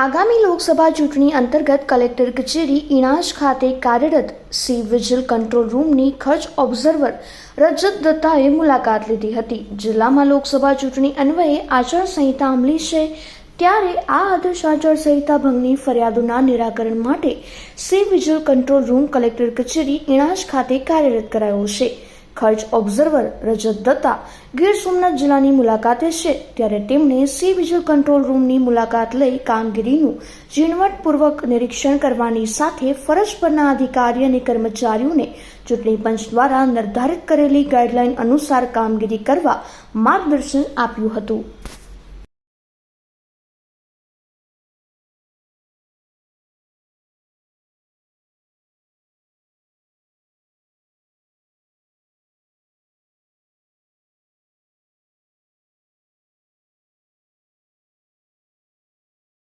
આગામી લોકસભા ચૂંટણી અંતર્ગત કલેક્ટર કચેરી ઇણાજ ખાતે કાર્યરત સી વિજિલ કંટ્રોલ રૂમની ખર્ચ ઓબ્ઝર્વર રજત દત્તાએ મુલાકાત લીધી હતી. જિલ્લામાં લોકસભા ચૂંટણી અન્વયે આચારસંહિતા અમલી છે ત્યારે આ આદર્શ આચારસંહિતા ભંગની ફરિયાદોના નિરાકરણ માટે C vigil control room collector કચેરી ઇણાજ ખાતે કાર્યરત કરાયો છે. ખર્ચ ઓબ્ઝર્વર રજત દત્તા ગીર સોમનાથ જિલ્લાની મુલાકાતે છે, ત્યારે તેમણે સી વિઝ્યુઅલ કંટ્રોલ રૂમની મુલાકાત લઈ કામગીરીનું ઝીણવટપૂર્વક નિરીક્ષણ કરવાની સાથે ફરજ પરના અધિકારી અને કર્મચારીઓને ચૂંટણી પંચ દ્વારા નિર્ધારિત કરેલી ગાઈડલાઈન અનુસાર કામગીરી કરવા માર્ગદર્શન આપ્યું હતું.